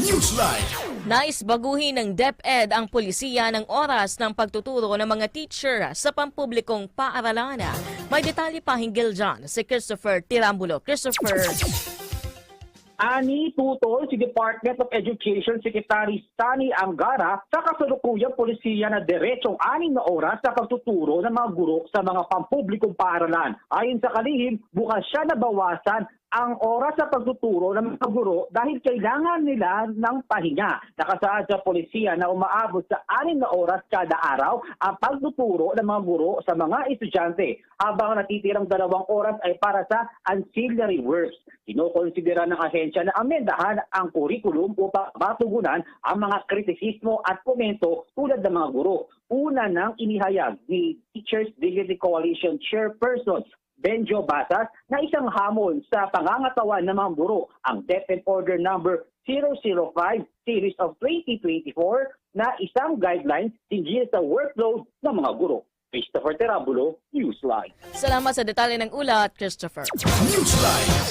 Newsline. Nais baguhin ng DepEd ang polisiya ng oras ng pagtuturo ng mga teacher sa pampublikong paaralan. May detalye pa hinggil dyan si Christopher Tirambulo. Christopher, Ani tutol si Department of Education Secretary Sani Angara sa kasalukuyang polisiya na diretsong anim na oras sa pagtuturo ng mga guro sa mga pampublikong paaralan. Ayon sa kalihim, bukas siya nabawasan ang oras sa pagtuturo ng mga guro dahil kailangan nila ng pahinga. Nakasaad sa polisiya na umaabot sa anim na oras kada araw ang pagtuturo ng mga guro sa mga estudyante habang ang natitirang dalawang oras ay para sa ancillary works. Kinokonsidera ng ahensya na amendahan ang kurikulum upang matugunan ang mga kritisismo at komento tulad ng mga guro. Una nang inihayag ni Teachers Dignity Coalition Chairperson Benjo Batas na isang hamon sa pangangatawan ng mga guro ang DepEd Order Number 005 Series of 2024 na isang guidelines hinggil sa workload ng mga guro. Christopher Terabulo, Newsline. salamat sa detalye ng ulat, Christopher. Newsline.